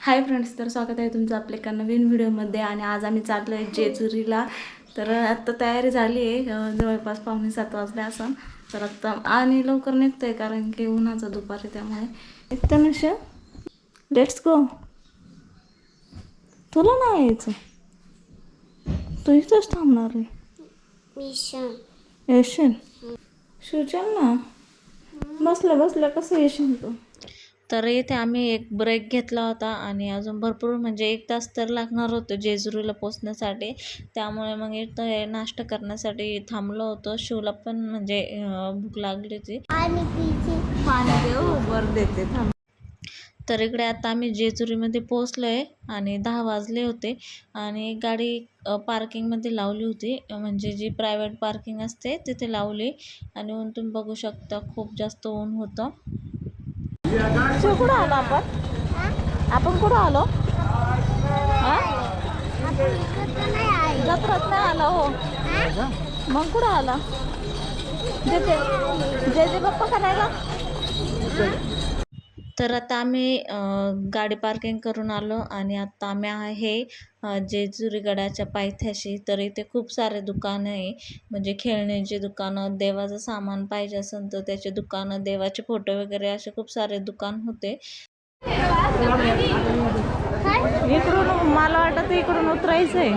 Hi friends तर स्वागत आहे तुमचं आपल्या एका नवीन व्हिडिओमध्ये. आणि आज आम्ही चाललो आहे जेजुरीला. तर आत्ता तयारी झाली आहे जवळपास पावणे सात वाजले असं तर आत्ता आणि लवकर निघतो आहे कारण की उन्हाचं दुपारी त्यामुळे. निघतं नशा लेट्स गो तुला नाही यायचं? तू इथंच थांबणार आहे. येशील? शिवचल ना? बसल्या बसल्या कसं येशील तू? तर इथे आम्ही एक ब्रेक घेतला होता आणि अजून भरपूर म्हणजे एक तास तर लागणार होतं जेजुरीला पोचण्यासाठी त्यामुळे मग इथं हे नाश्ता करण्यासाठी थांबलो होतो. शिवला पण म्हणजे भूक लागली होती. पाणी देऊ वर देते थांब. तर इकडे आता आम्ही जेजुरीमध्ये पोचलो आहे आणि दहा वाजले होते आणि गाडी पार्किंगमध्ये लावली होती. म्हणजे जी प्रायव्हेट पार्किंग असते तिथे लावली आणि ऊन तुम्ही बघू शकता खूप जास्त ऊन होतं. तू कुठं आलो आपण? आपण कुठं आलो? जत्रात नाही आला हो. मग कुठं आला? जे जे जे बाप्पा करायला? तर आता आम्ही गाडी पार्किंग करून आलो आणि आता आम्ही आहे अ, जेजुरी गडाच्या पायथ्याशी. तर इथे खूप सारे दुकानं आहे. म्हणजे खेळण्याची दुकानं देवाचं सामान पाहिजे असेल तर त्याचे दुकानं देवाचे फोटो वगैरे असे खूप सारे दुकान होते. इकडून मला वाटत इकडून उतरायचं आहे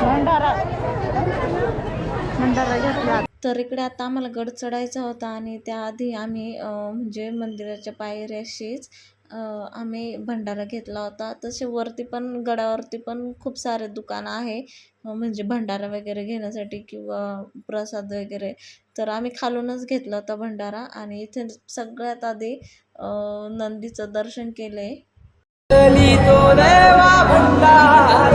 भंडारा. भंडारा घेतला. तर इकडे आता आम्हाला गड चढायचा होता आणि त्याआधी आम्ही म्हणजे मंदिराच्या पायऱ्याशीच आम्ही भंडारा घेतला होता. तसे वरती पण गडावरती पण खूप सारे दुकानं आहे म्हणजे भंडारा वगैरे घेण्यासाठी किंवा प्रसाद वगैरे. तर आम्ही खालूनच घेतला होता भंडारा आणि इथे सगळ्यात आधी नंदीचं दर्शन केलं. आहे भंडार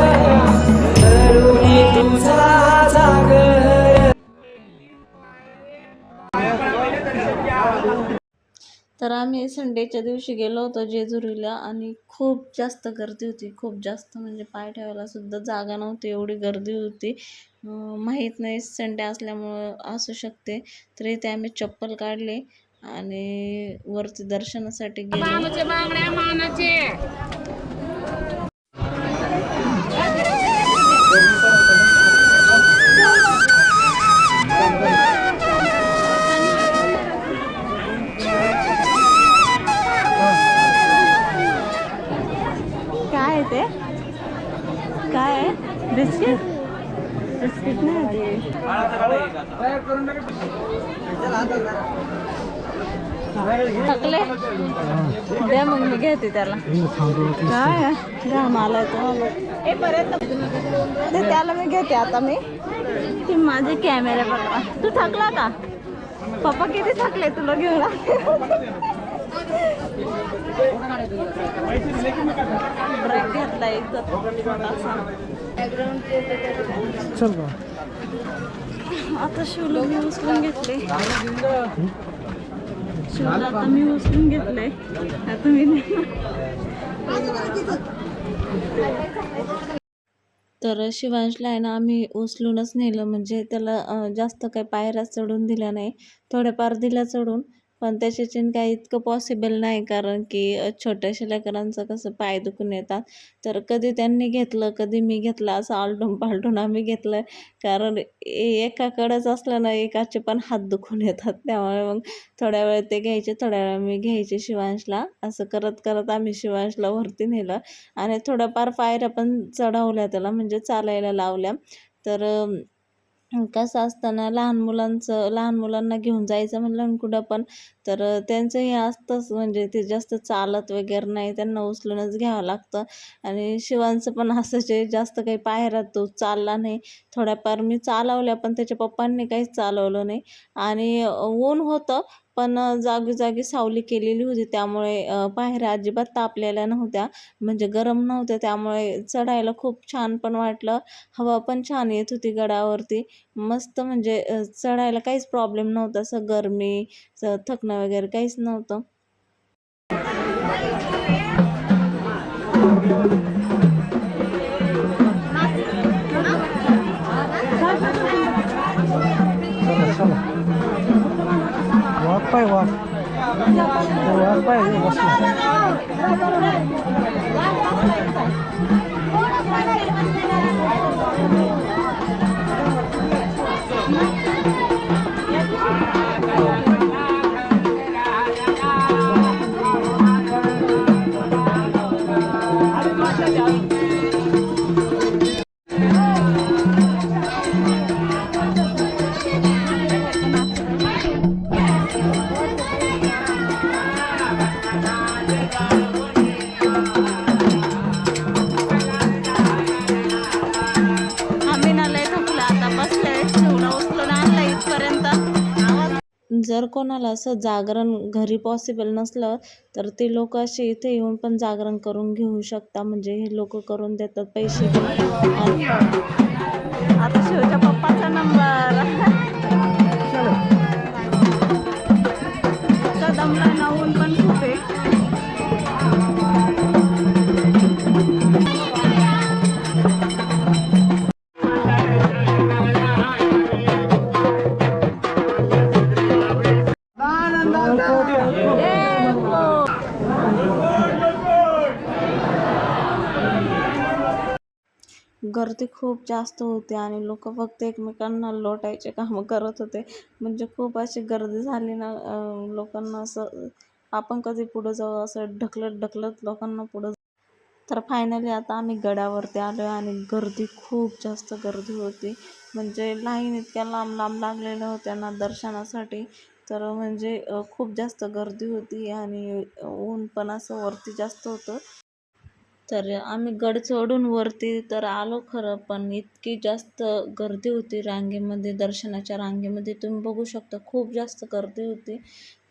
तर आम्ही संडेच्या दिवशी गेलो होतो जेजुरीला आणि खूप जास्त गर्दी होती. खूप जास्त म्हणजे पाय ठेवायला सुद्धा जागा नव्हती एवढी गर्दी होती. माहीत नाही संडे असल्यामुळं असू शकते. तर इथे आम्ही चप्पल काढले आणि वरती दर्शनासाठी गेलो. त्याला काय मला येतो ते त्याला मी घेते आता मी. ती माझे कॅमेरे पप्पा तू थकला का? पप्पा किती थकले तुला घेऊन ब्रेक घेतला एक छोटासा आता शिवला मी उचलून घेतले. शिवला आता मी उचलून घेतलंय. आता मी तर शिवांशला आहे ना आम्ही उचलूनच नेलं. म्हणजे त्याला जास्त काही पायऱ्या चढून दिल्या नाही. थोड्याफार दिल्या चढून. पण त्याच्याच्याने काही इतकं पॉसिबल नाही. कारण की छोट्याशा लेकरांचं कसं पाय दुखून येतात. तर कधी त्यांनी घेतलं कधी मी घेतलं असं आलटून पालटून आम्ही घेतलं कारण ए- एकाकडंच असलं ना एकाचे पण हात दुखून येतात. त्यामुळे मग थोड्या वेळ ते घ्यायचे थोड्या वेळ मी घ्यायचे शिवांशला. असं करत करत आम्ही शिवांशला वरती नेलं. आणि थोड्याफार पायऱ्या पण चढवल्या त्याला म्हणजे चालायला लावल्या. तर कसं कसं असताना लहान मुलांचं लहान मुलांना घेऊन जायचं म्हणलं कुठं पण तर त्यांचं हे असतंच म्हणजे ते जास्त चालत वगैरे नाही त्यांना उचलूनच घ्यावं लागतं. आणि शिवांचं पण असंच आहे जास्त काही पायऱ्या तो चालला नाही. थोड्याफार मी चालवल्या पण त्याच्या पप्पांनी काहीच चालवलं नाही. आणि ऊन होतं पण जागोजागी सावली केलेली होती. त्यामुळे पायऱ्या अजिबात तापलेल्या नव्हत्या. म्हणजे गरम नव्हत्या. त्यामुळे चढायला खूप छान पण वाटलं. हवा पण छान येत होती गडावरती. मस्त म्हणजे चढायला काहीच प्रॉब्लेम नव्हता. असं गरमी थकणं वगैरे काहीच नव्हतं. वाक पाय वाक आम्ही बसले शिवला उचलून आणलं इथपर्यंत जर कोणाला असं जागरण घरी पॉसिबल नसलं तर ते लोक असे इथे येऊन पण जागरण करून घेऊ शकता म्हणजे हे लोक करून देतात पैसे आता शिवच्या पप्पाचा नंबर पण गर्दी खूप जास्त होती आणि लोक फक्त एकमेकांना लोटायचे कामं करत होते. म्हणजे खूप अशी गर्दी झाली ना लोकांना असं आपण कधी पुढं जाऊ असं ढकलत ढकलत लोकांना पुढं तर फायनली आता आम्ही गडावरती आलो आणि गर्दी खूप जास्त गर्दी होती. म्हणजे लाईन इतक्या लांब लांब लागलेल्या होत्या ना दर्शनासाठी. तर म्हणजे खूप जास्त गर्दी होती आणि ऊन पण असं वरती जास्त होतं. तर आम्ही गड चढून वरती तर आलो खरं पण इतकी जास्त गर्दी होती रांगेमध्ये दर्शनाच्या रांगेमध्ये. तुम्ही बघू शकता खूप जास्त गर्दी होती.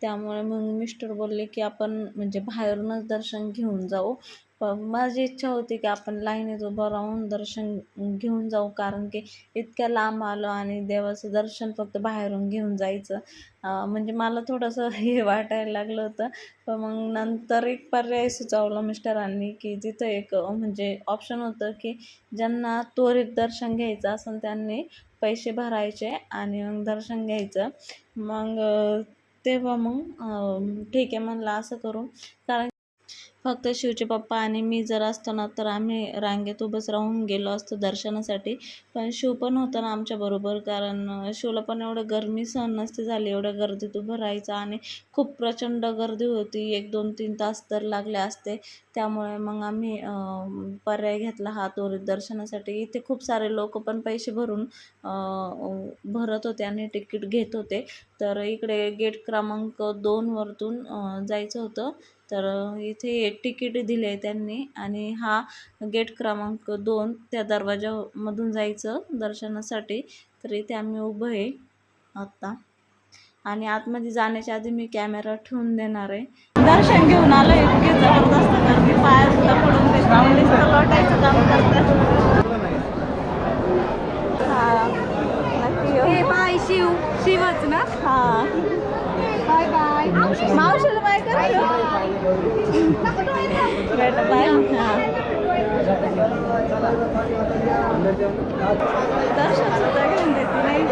त्यामुळे मग मिस्टर बोलले की आपण म्हणजे बाहेरूनच दर्शन घेऊन जाऊ. माझी इच्छा होती की आपण लाईनीत उभं राहून दर्शन घेऊन जाऊ. कारण की इतक्या लांब आलो आणि देवाचं दर्शन फक्त बाहेरून घेऊन जायचं. म्हणजे मला थोडंसं हे वाटायला लागलं होतं. पण मग नंतर एक पर्याय सुचवला मिस्टरांनी की तिथं एक म्हणजे ऑप्शन होतं की ज्यांना त्वरित दर्शन घ्यायचं असं त्यांनी पैसे भरायचे आणि मग दर्शन घ्यायचं. मग तेव्हा मग ठीक आहे म्हणलं असं करू. कारण फक्त शिवचे पप्पा आणि मी जर असतो ना तर आम्ही रांगेत उभंच राहून गेलो असतो दर्शनासाठी. पण शिव पण होता ना आमच्याबरोबर कारण शिवला पण एवढं गरमी सहन नसते झाली एवढ्या गर्दीत उभं राहायचं आणि खूप प्रचंड गर्दी होती. एक दोन तीन तास तर लागले असते. त्यामुळे मग आम्ही पर्याय घेतला हा दोरीत दर्शनासाठी. इथे खूप सारे लोक पण पैसे भरून भरत होते आणि तिकीट घेत होते. तर इकडे गेट क्रमांक दोनवरतून जायचं होतं. तर इथे तिकीट दिले त्यांनी आणि हा गेट क्रमांक दोन त्या दरवाजामधून जायचं दर्शनासाठी. तर इथे आम्ही उभं आहे आत्ता आणि आतमध्ये जाण्याच्या आधी मी कॅमेरा ठेवून देणार आहे. दर्शन घेऊन आलो इतकी जबरदस्त गर्दी. पाय सुद्धा पडून लोटायचं काम करतात. शिव. शिवच ना? हा. Bye bye. मावशीला बाय कर. बेटा बाय दर्शन सुद्धा घेऊन देते नाही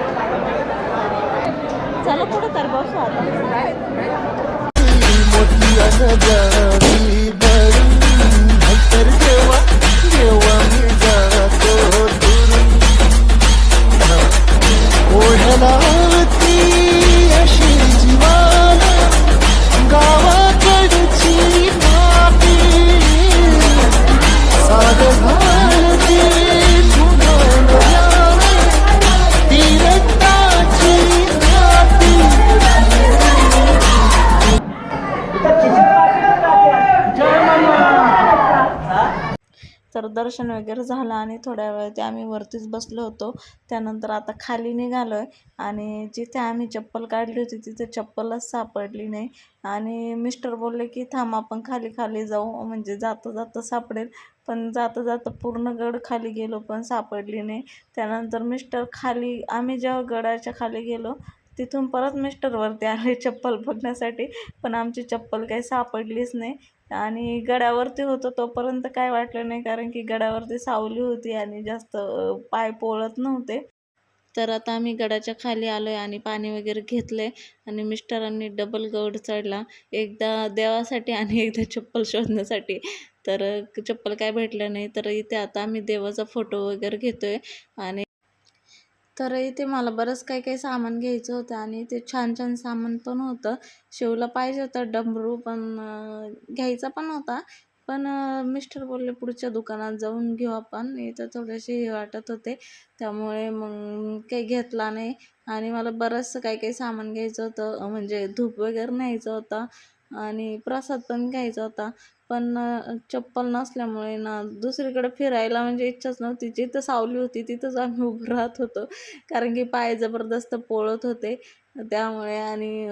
चला कुठं तर बसू आता. दर्शन वगैरे झालं आणि थोड्या वेळ ते आम्ही वरतीच बसलो होतो. त्यानंतर आता खाली निघालो आहे आणि जिथे आम्ही चप्पल काढली होती तिथे चप्पलच सापडली नाही. आणि मिस्टर बोलले की थांब आपण खाली खाली जाऊ. म्हणजे जाता जाता सापडेल. पण जाता जाता पूर्ण गड खाली गेलो पण सापडली नाही. त्यानंतर मिस्टर खाली आम्ही जेव्हा गडाच्या खाली गेलो तिथून परत मिस्टरवरती आले चप्पल बघण्यासाठी. पण आमची चप्पल काही सापडलीच नाही. आणि गडावरती होतो तोपर्यंत काय वाटलं नाही कारण की गडावरती सावली होती आणि जास्त पाय पोळत नव्हते. तर आता आम्ही गडाच्या खाली आलो आहे आणि पाणी वगैरे घेतलं आहे आणि मिस्टरांनी डबल गौड चढला. एकदा देवासाठी आणि एकदा चप्पल शोधण्यासाठी. तर चप्पल काय भेटलं नाही. तर इथे आता आम्ही देवाचा फोटो वगैरे घेतो आहे आणि तर इथे मला बरंच काही काही सामान घ्यायचं होतं आणि ते छान छान सामान पण होतं. शिवला पाहिजे होतं डमरू पण घ्यायचा पण होता. पण मिस्टर बोलले पुढच्या दुकानात जाऊन घेऊ आपण. इथं थोडेसे हे वाटत होते. त्यामुळे मग काही घेतला नाही. आणि मला बरंचसं काही काही सामान घ्यायचं होतं. म्हणजे धूप वगैरे न्यायचं होता. आणि प्रसाद पण घ्यायचा होता. पण चप्पल नसल्यामुळे ना दुसरीकडे फिरायला म्हणजे इच्छाच नव्हती. जिथं सावली होती तिथंच आम्ही उभं राहत होतो. कारण की पाय जबरदस्त पोळत होते. त्यामुळे आणि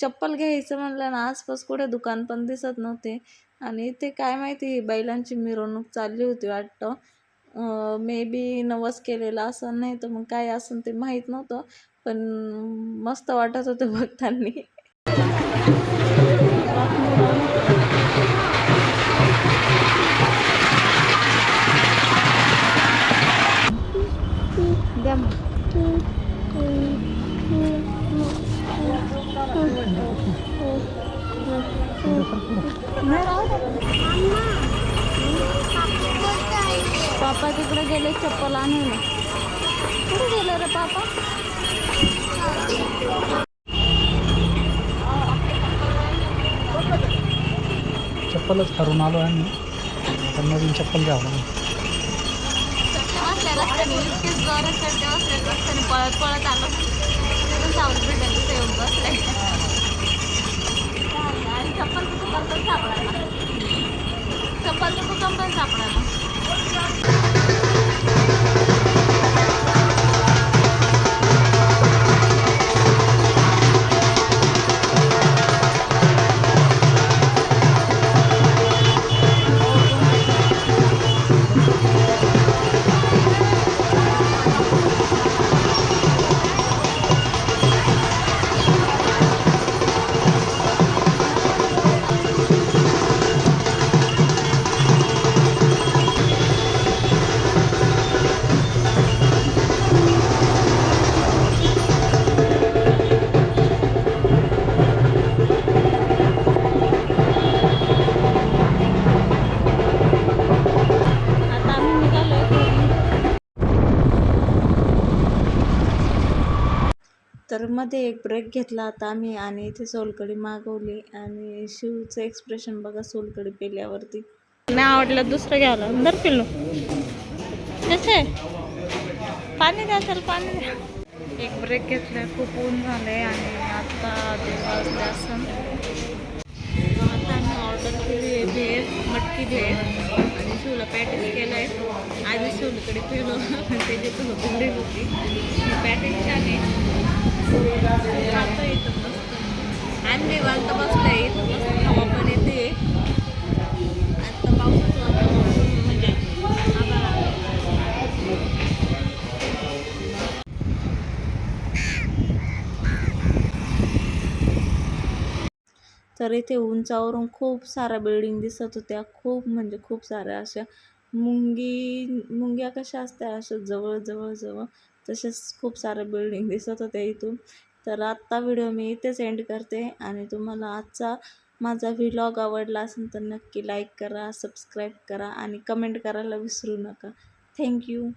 चप्पल घ्यायचं म्हणलं ना आसपास कुठे दुकान पण दिसत नव्हते. आणि ते काय माहिती ही बैलांची मिरवणूक चालली होती वाटतं. मे बी नवस केलेला असं नाही तर मग काय असं ते माहीत नव्हतं. पण मस्त वाटत होतं बघताना. पापा तिकडे गेले चप्पल आणायला कुठे गेले रे पापा? चप्पलच हरून आलो आहे आम्ही तर नवीन चप्पल घ्यावं पळत पळत आलो. तर मध्ये एक ब्रेक घेतला आता आम्ही आणि इथे सोलकडी मागवली आणि शिवचं एक्सप्रेशन बघा सोलकडी पेल्यावरती. नाही आवडलं दुसरं घ्यावं दर पिलो कसे पाणी द्या तर पाणी द्या. एक ब्रेक घेतलाय खूप ऊन झालंय आणि आता दीड वाजले असं आता आम्ही ऑर्डर केली आहे भेळ मटकी भेळ. आणि शिवला पॅटेज केलं आहे आधी शिवलीकडे फिरलो त्याची तुला बुंडी होती पॅटेज छान आहे. मस्त आणि निवांत बसलं मस्त हवा पण येते आता पावसाचं वातावरण म्हणजे तर इथे उंचावरून खूप साऱ्या बिल्डिंग दिसत होत्या. खूप म्हणजे खूप साऱ्या अशा मुंगी मुंग्या कशा असत्या अशा जवळ जवळ जवळ तसेच खूप सारं बिल्डिंग दिसत होत्या इथून. तर आत्ता व्हिडिओ मी इथेच एंड करते आणि तुम्हाला आजचा माझा व्हिलॉग आवडला असेल तर नक्की लाईक करा सबस्क्राईब करा आणि कमेंट करायला विसरू नका. थँक्यू